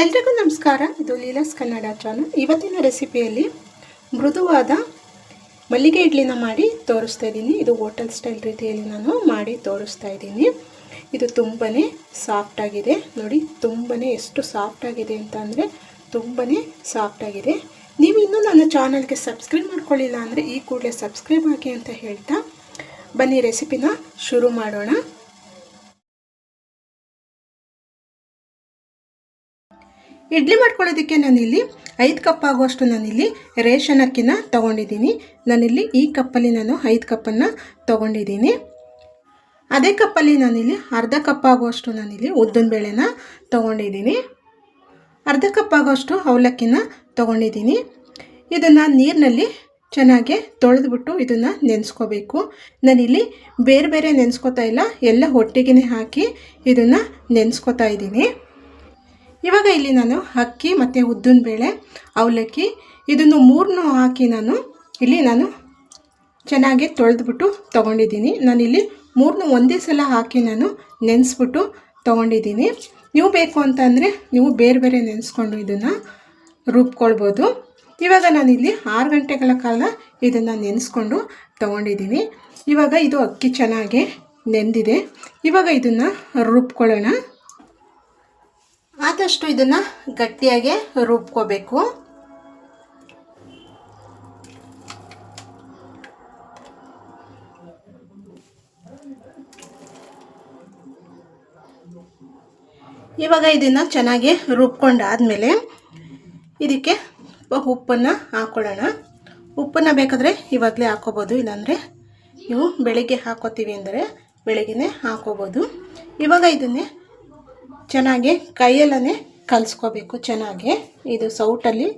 ಎಲ್ರಿಗೂ ನಮಸ್ಕಾರ. ಇದು ಲೀಲಾಸ್ ಕನ್ನಡ ಚಾನಲ್. ಇವತ್ತಿನ ರೆಸಿಪಿಯಲ್ಲಿ ಮೃದುವಾದ ಮಲ್ಲಿಗೆ ಇಡ್ಲಿನ ಮಾಡಿ ತೋರಿಸ್ತಾ ಇದ್ದೀನಿ. ಇದು ಹೋಟೆಲ್ ಸ್ಟೈಲ್ ರೀತಿಯಲ್ಲಿ ನಾನು ಮಾಡಿ ತೋರಿಸ್ತಾ ಇದ್ದೀನಿ. ಇದು ತುಂಬಾ ಸಾಫ್ಟಾಗಿದೆ ನೋಡಿ ತುಂಬಾ ಎಷ್ಟು ಸಾಫ್ಟಾಗಿದೆ ಅಂತ ಅಂದರೆ ತುಂಬಾ ಸಾಫ್ಟಾಗಿದೆ ನೀವು ಇನ್ನೂ ನನ್ನ ಚಾನಲ್ಗೆ ಸಬ್ಸ್ಕ್ರೈಬ್ ಮಾಡ್ಕೊಳ್ಳಿಲ್ಲ ಅಂದರೆ ಈ ಕೂಡಲೇ ಸಬ್ಸ್ಕ್ರೈಬ್ ಆಗಿ ಅಂತ ಹೇಳ್ತಾ ಬನ್ನಿ ರೆಸಿಪಿನ ಶುರು ಮಾಡೋಣ. ಇಡ್ಲಿ ಮಾಡ್ಕೊಳ್ಳೋದಕ್ಕೆ ನಾನಿಲ್ಲಿ ಐದು ಕಪ್ ಆಗುವಷ್ಟು ನಾನಿಲ್ಲಿ ರೇಷನ್ ಅಕ್ಕಿನ ತೊಗೊಂಡಿದ್ದೀನಿ. ನಾನಿಲ್ಲಿ ಈ ಕಪ್ಪಲ್ಲಿ ನಾನು ಐದು ಕಪ್ಪನ್ನು ತೊಗೊಂಡಿದ್ದೀನಿ. ಅದೇ ಕಪ್ಪಲ್ಲಿ ನಾನಿಲ್ಲಿ ಅರ್ಧ ಕಪ್ ಆಗುವಷ್ಟು ನಾನಿಲ್ಲಿ ಉದ್ದಿನ ಬೇಳೆನ ತೊಗೊಂಡಿದ್ದೀನಿ. ಅರ್ಧ ಕಪ್ ಆಗುವಷ್ಟು ಅವಲಕ್ಕಿನ ತೊಗೊಂಡಿದ್ದೀನಿ. ಇದನ್ನು ನೀರಿನಲ್ಲಿ ಚೆನ್ನಾಗಿ ತೊಳೆದ್ಬಿಟ್ಟು ಇದನ್ನು ನೆನೆಸ್ಕೋಬೇಕು. ನಾನಿಲ್ಲಿ ಬೇರೆ ಬೇರೆ ನೆನೆಸ್ಕೋತಾ ಇಲ್ಲ, ಎಲ್ಲ ಒಟ್ಟಿಗೆ ಹಾಕಿ ಇದನ್ನು ನೆನೆಸ್ಕೋತಾ ಇದ್ದೀನಿ. ಇವಾಗ ಇಲ್ಲಿ ನಾನು ಅಕ್ಕಿ ಮತ್ತು ಉದ್ದಿನ ಬೇಳೆ, ಅವಲಕ್ಕಿ ಇದನ್ನು ಮೂರನ್ನೂ ಹಾಕಿ ನಾನು ಇಲ್ಲಿ ನಾನು ಚೆನ್ನಾಗಿ ತೊಳೆದ್ಬಿಟ್ಟು ತೊಗೊಂಡಿದ್ದೀನಿ. ನಾನಿಲ್ಲಿ ಮೂರನ್ನೂ ಒಂದೇ ಸಲ ಹಾಕಿ ನಾನು ನೆನೆಸ್ಬಿಟ್ಟು ತೊಗೊಂಡಿದ್ದೀನಿ. ನೀವು ಬೇಕು ಅಂತಂದರೆ ನೀವು ಬೇರೆ ಬೇರೆ ನೆನೆಸ್ಕೊಂಡು ಇದನ್ನು ರುಬ್ಕೊಳ್ಬೋದು. ಇವಾಗ ನಾನಿಲ್ಲಿ ಆರು ಗಂಟೆಗಳ ಕಾಲ ಇದನ್ನು ನೆನೆಸ್ಕೊಂಡು ತೊಗೊಂಡಿದ್ದೀನಿ. ಇವಾಗ ಇದು ಅಕ್ಕಿ ಚೆನ್ನಾಗಿ ನೆಂದಿದೆ. ಇವಾಗ ಇದನ್ನು ರುಬ್ಕೊಳ್ಳೋಣ. ಆದಷ್ಟು ಇದನ್ನು ಗಟ್ಟಿಯಾಗಿ ರುಬ್ಕೋಬೇಕು. ಇವಾಗ ಇದನ್ನು ಚೆನ್ನಾಗಿ ರುಬ್ಕೊಂಡಾದಮೇಲೆ ಇದಕ್ಕೆ ಉಪ್ಪನ್ನು ಹಾಕ್ಕೊಳ್ಳೋಣ ಉಪ್ಪನ್ನು ಬೇಕಾದರೆ ಇವಾಗಲೇ ಹಾಕೋಬೋದು, ಇಲ್ಲಾಂದರೆ ನೀವು ಬೆಳಿಗ್ಗೆ ಹಾಕೋತೀವಿ ಅಂದರೆ ಬೆಳಗ್ಗೆ ಹಾಕೋಬೋದು. ಇವಾಗ ಇದನ್ನೇ ಚೆನ್ನಾಗಿ ಕೈಯಲ್ಲೇ ಕಲಿಸ್ಕೋಬೇಕು, ಚೆನ್ನಾಗಿ. ಇದು ಸೌಟಲ್ಲಿ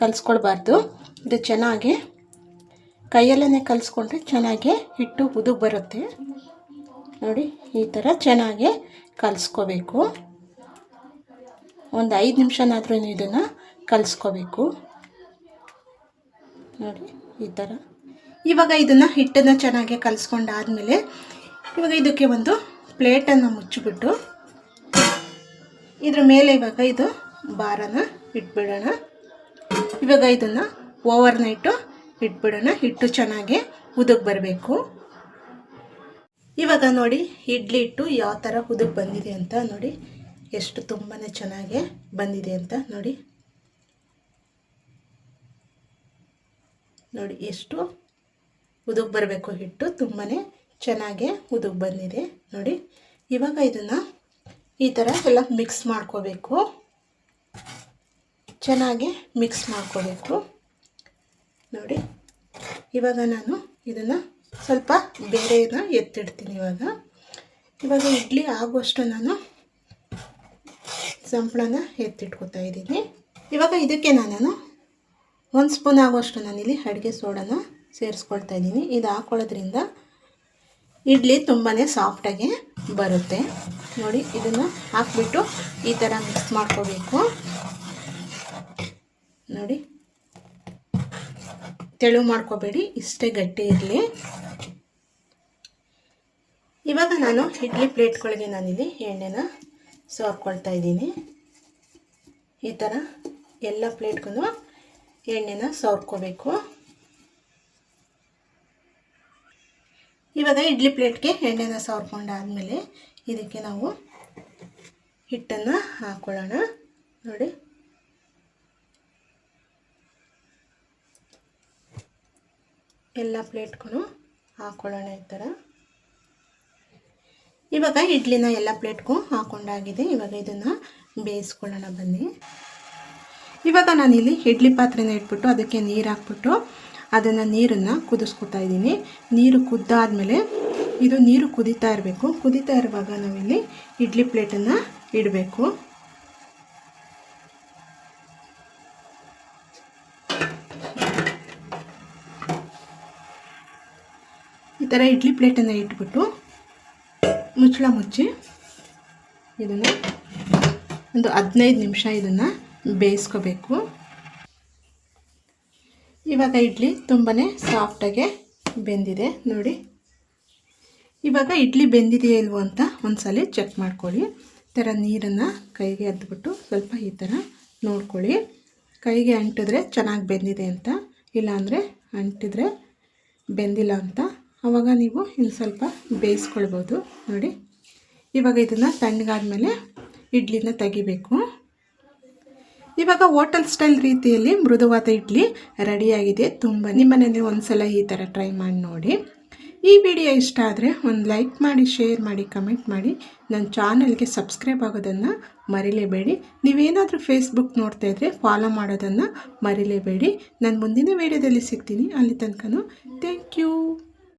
ಕಲಿಸ್ಕೊಳ್ಬಾರ್ದು. ಇದು ಚೆನ್ನಾಗಿ ಕೈಯಲ್ಲೇ ಕಲಿಸ್ಕೊಂಡ್ರೆ ಚೆನ್ನಾಗಿ ಹಿಟ್ಟು ಉದುಗ್ ಬರುತ್ತೆ. ನೋಡಿ, ಈ ಥರ ಚೆನ್ನಾಗಿ ಕಲಿಸ್ಕೋಬೇಕು. ಒಂದು ಐದು ನಿಮಿಷನಾದ್ರೂ ಇದನ್ನು ಕಲಿಸ್ಕೋಬೇಕು. ನೋಡಿ, ಈ ಥರ. ಇವಾಗ ಇದನ್ನು ಹಿಟ್ಟನ್ನು ಚೆನ್ನಾಗಿ ಕಲಿಸ್ಕೊಂಡಾದಮೇಲೆ ಇವಾಗ ಇದಕ್ಕೆ ಒಂದು ಪ್ಲೇಟನ್ನು ಮುಚ್ಚಿಬಿಟ್ಟು ಇದ್ರ ಮೇಲೆ ಇವಾಗ ಇದು ಬಾರನ ಇಟ್ಬಿಡೋಣ. ಇವಾಗ ಇದನ್ನು ಓವರ್ ನೈಟು ಇಟ್ಬಿಡೋಣ. ಹಿಟ್ಟು ಚೆನ್ನಾಗಿ ಉದುಗ್ ಬರಬೇಕು. ಇವಾಗ ನೋಡಿ ಇಡ್ಲಿ ಹಿಟ್ಟು ಯಾವ ಥರ ಉದುಗ್ ಬಂದಿದೆ ಅಂತ ನೋಡಿ. ಎಷ್ಟು ತುಂಬಾ ಚೆನ್ನಾಗಿ ಬಂದಿದೆ ಅಂತ ನೋಡಿ. ನೋಡಿ ಎಷ್ಟು ಉದುಗ್ ಬರಬೇಕು ಹಿಟ್ಟು. ತುಂಬಾ ಚೆನ್ನಾಗಿ ಉದುಗ್ ಬಂದಿದೆ ನೋಡಿ. ಇವಾಗ ಇದನ್ನು ಈ ಥರ ಎಲ್ಲ ಮಿಕ್ಸ್ ಮಾಡ್ಕೋಬೇಕು. ಚೆನ್ನಾಗಿ ಮಿಕ್ಸ್ ಮಾಡ್ಕೋಬೇಕು. ನೋಡಿ, ಇವಾಗ ನಾನು ಇದನ್ನು ಸ್ವಲ್ಪ ಬೇರೆನ ಎತ್ತಿಡ್ತೀನಿ ಇವಾಗ. ಇವಾಗ ಇಡ್ಲಿ ಆಗುವಷ್ಟು ನಾನು ಸಂಪಳನ ಎತ್ತಿಟ್ಕೊತಾ ಇದ್ದೀನಿ. ಇವಾಗ ಇದಕ್ಕೆ ನಾನು ಒಂದು ಸ್ಪೂನ್ ಆಗುವಷ್ಟು ನಾನಿಲ್ಲಿ ಅಡುಗೆ ಸೋಡನ ಸೇರಿಸ್ಕೊಳ್ತಾ ಇದ್ದೀನಿ. ಇದು ಹಾಕೊಳ್ಳೋದ್ರಿಂದ ಇಡ್ಲಿ ತುಂಬಾ ಸಾಫ್ಟಾಗಿ ಬರುತ್ತೆ. ನೋಡಿ, ಇದನ್ನು ಹಾಕ್ಬಿಟ್ಟು ಈ ಥರ ಮಿಕ್ಸ್ ಮಾಡ್ಕೋಬೇಕು. ನೋಡಿ, ತೆಳು ಮಾಡ್ಕೋಬೇಡಿ, ಇಷ್ಟೇ ಗಟ್ಟಿ ಇರಲಿ. ಇವಾಗ ನಾನು ಇಡ್ಲಿ ಪ್ಲೇಟ್ಗಳಿಗೆ ನಾನಿಲ್ಲಿ ಎಣ್ಣೆನ ಸೋರ್ಕೊಳ್ತಾ ಇದ್ದೀನಿ. ಈ ಥರ ಎಲ್ಲ ಪ್ಲೇಟ್ಗೂ ಎಣ್ಣೆನ ಸೋರ್ಕೋಬೇಕು. ಇವಾಗ ಇಡ್ಲಿ ಪ್ಲೇಟ್ಗೆ ಎಣ್ಣೆನ ಸವರ್ಕೊಂಡಾದಮೇಲೆ ಇದಕ್ಕೆ ನಾವು ಹಿಟ್ಟನ್ನು ಹಾಕ್ಕೊಳ್ಳೋಣ ನೋಡಿ. ಎಲ್ಲ ಪ್ಲೇಟ್ಗೂ ಹಾಕ್ಕೊಳ್ಳೋಣ ಈ ಥರ. ಇವಾಗ ಇಡ್ಲಿನ ಎಲ್ಲ ಪ್ಲೇಟ್ಗೂ ಹಾಕ್ಕೊಂಡಾಗಿದೆ ಇವಾಗ ಇದನ್ನು ಬೇಯಿಸ್ಕೊಳ್ಳೋಣ ಬನ್ನಿ. ಇವಾಗ ನಾನಿಲ್ಲಿ ಇಡ್ಲಿ ಪಾತ್ರೆನ ಇಟ್ಬಿಟ್ಟು ಅದಕ್ಕೆ ನೀರು ಹಾಕ್ಬಿಟ್ಟು ಅದನ್ನು ನೀರನ್ನು ಕುದಿಸ್ಕೊತಾ ಇದ್ದೀನಿ. ನೀರು ಕುದ್ದಾದಮೇಲೆ ಇದು ನೀರು ಕುದೀತಾ ಇರಬೇಕು. ಕುದೀತಾ ಇರುವಾಗ ನಾವಿಲ್ಲಿ ಇಡ್ಲಿ ಪ್ಲೇಟನ್ನು ಇಡಬೇಕು. ಈ ಥರ ಇಡ್ಲಿ ಪ್ಲೇಟನ್ನು ಇಟ್ಬಿಟ್ಟು ಮುಚ್ಚಳ ಮುಚ್ಚಿ ಇದನ್ನು ಒಂದು ಹದಿನೈದು ನಿಮಿಷ ಇದನ್ನು ಬೇಯಿಸ್ಕೋಬೇಕು. ಇವಾಗ ಇಡ್ಲಿ ತುಂಬಾ ಸಾಫ್ಟಾಗೆ ಬೆಂದಿದೆ. ನೋಡಿ. ಇವಾಗ ಇಡ್ಲಿ ಬೆಂದಿದೆಯೋ ಇಲ್ವೋ ಅಂತ ಒಂದ್ಸಲ ಚೆಕ್ ಮಾಡ್ಕೊಳ್ಳಿ. ಥರ ನೀರನ್ನು ಕೈಗೆ ಅದ್ಬಿಟ್ಟು ಸ್ವಲ್ಪ ಈ ಥರ ನೋಡ್ಕೊಳ್ಳಿ. ಕೈಗೆ ಅಂಟಿದ್ರೆ ಚೆನ್ನಾಗಿ ಬೆಂದಿದೆ ಅಂತ, ಇಲ್ಲಾಂದರೆ ಅಂಟಿದ್ರೆ ಬೆಂದಿಲ್ಲ ಅಂತ. ಆವಾಗ ನೀವು ಇನ್ನು ಸ್ವಲ್ಪ ಬೇಯಿಸ್ಕೊಳ್ಬೋದು. ನೋಡಿ, ಇವಾಗ ಇದನ್ನು ತಣ್ಣಗಾದ್ಮೇಲೆ ಇಡ್ಲಿನ ತೆಗಿಬೇಕು. ಇವಾಗ ಹೋಟೆಲ್ ಸ್ಟೈಲ್ ರೀತಿಯಲ್ಲಿ ಮೃದುವಾದ ಇಡ್ಲಿ ರೆಡಿಯಾಗಿದೆ ತುಂಬ ನಿಮ್ಮನೇಲಿ ಒಂದ್ಸಲ ಈ ಥರ ಟ್ರೈ ಮಾಡಿ ನೋಡಿ. ಈ ವಿಡಿಯೋ ಇಷ್ಟ ಆದರೆ ಒಂದು ಲೈಕ್ ಮಾಡಿ, ಶೇರ್ ಮಾಡಿ, ಕಮೆಂಟ್ ಮಾಡಿ. ನನ್ನ ಚಾನಲ್ಗೆ ಸಬ್ಸ್ಕ್ರೈಬ್ ಆಗೋದನ್ನು ಮರಿಲೇಬೇಡಿ. ನೀವೇನಾದರೂ ಫೇಸ್ಬುಕ್ ನೋಡ್ತಾ ಇದ್ದರೆ ಫಾಲೋ ಮಾಡೋದನ್ನು ಮರಿಲೇಬೇಡಿ. ನಾನು ಮುಂದಿನ ವಿಡಿಯೋದಲ್ಲಿ ಸಿಗ್ತೀನಿ. ಅಲ್ಲಿ ತನಕ ಥ್ಯಾಂಕ್ ಯು